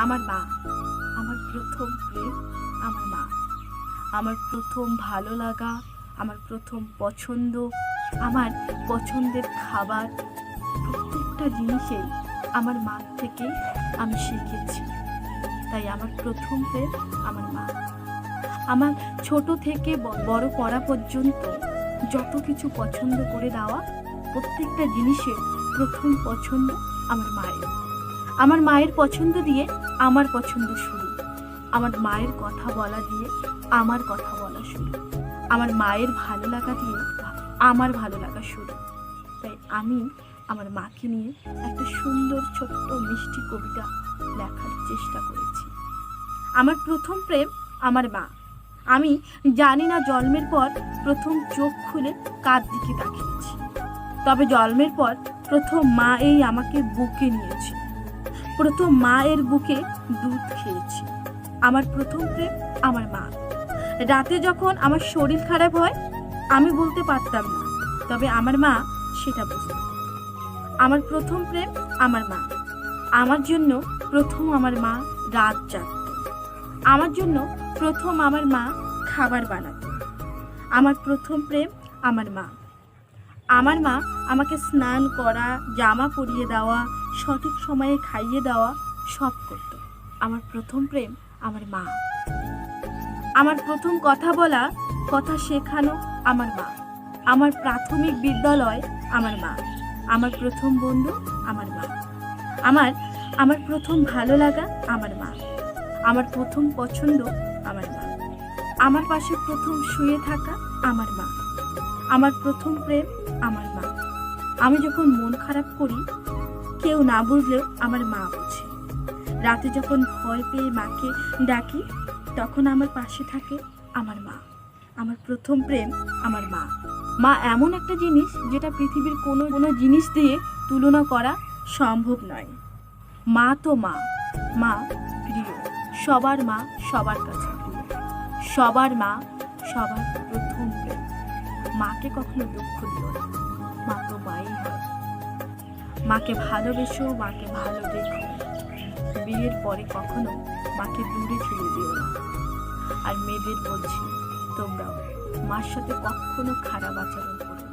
আমার মা, আমার প্রথম প্রেম আমার মা। আমার প্রথম ভালো লাগা, আমার প্রথম পছন্দ, আমার পছন্দের খাবার, প্রত্যেকটা জিনিসেই আমার মা থেকে আমি শিখেছি। তাই আমার প্রথম প্রেম আমার মা। আমার ছোট থেকে বড় করা পর্যন্ত যত কিছু পছন্দ করে দেওয়া, প্রত্যেকটা জিনিসের প্রথম পছন্দ আমার মায়ের। আমার মায়ের পছন্দ দিয়ে আমার পছন্দ শুরু। আমার মায়ের কথা বলা দিয়ে আমার কথা বলা শুরু। আমার মায়ের ভালো লাগা দিয়ে আমার ভালো লাগা শুরু। তাই আমি আমার মাকে নিয়ে একটা সুন্দর, ছোট্ট, মিষ্টি কবিতা লেখার চেষ্টা করেছি। আমার প্রথম প্রেম আমার মা। আমি জানি না জন্মের পর প্রথম চোখ খুলে কার দিকে তাকিয়েছি। তবে জন্মের পর প্রথম মা এই আমাকে বুকে নিয়েছে প্রথম মায়ের বুকে দুধ খেয়েছি। আমার প্রথম প্রেম আমার মা। রাতে যখন আমার শরীর খারাপ হয়, আমি বলতে পারতাম না, তবে আমার মা সেটা বুঝত। আমার প্রথম প্রেম আমার মা। আমার জন্য প্রথম আমার মা রাত জাগত। আমার জন্য প্রথম আমার মা খাবার বানাতো। আমার প্রথম প্রেম আমার মা। আমার মা আমাকে স্নান করা, জামা পরিয়ে দেওয়া সঠিক সময়ে খাইয়ে দেওয়া সব করতো। আমার প্রথম প্রেম আমার মা। আমার প্রথম কথা বলা, কথা শেখানো আমার মা। আমার প্রাথমিক বিদ্যালয় আমার মা। আমার প্রথম বন্ধু আমার মা। আমার আমার প্রথম ভালো লাগা আমার মা। আমার প্রথম পছন্দ আমার মা। আমার পাশে প্রথম শুয়ে থাকা আমার মা। আমার প্রথম প্রেম আমার মা। আমি যখন মন খারাপ করি কেউ না বুঝলেও আমার মা বোঝে। রাতে যখন ভয় পেয়ে মাকে ডাকি, তখন আমার পাশে থাকে আমার মা। আমার প্রথম প্রেম আমার মা। মা এমন একটা জিনিস যেটা পৃথিবীর কোনো কোনো জিনিস দিয়ে তুলনা করা সম্ভব নয়। মা তো মা। মা প্রিয়। সবার মা সবার কাছে সবার মা সবার প্রথম প্রেম। মাকে কখনো দুঃখ দিও না। মা তো মাই হয়। ভালোবেসো, মাকে ভালো দেখো বিয়ের পরে কখনো মাকে দূরে ঠেলে দিও না আর মেয়েদের বলছি, তোমরাও মার সাথে কখনো খারাপ আচরণ করো।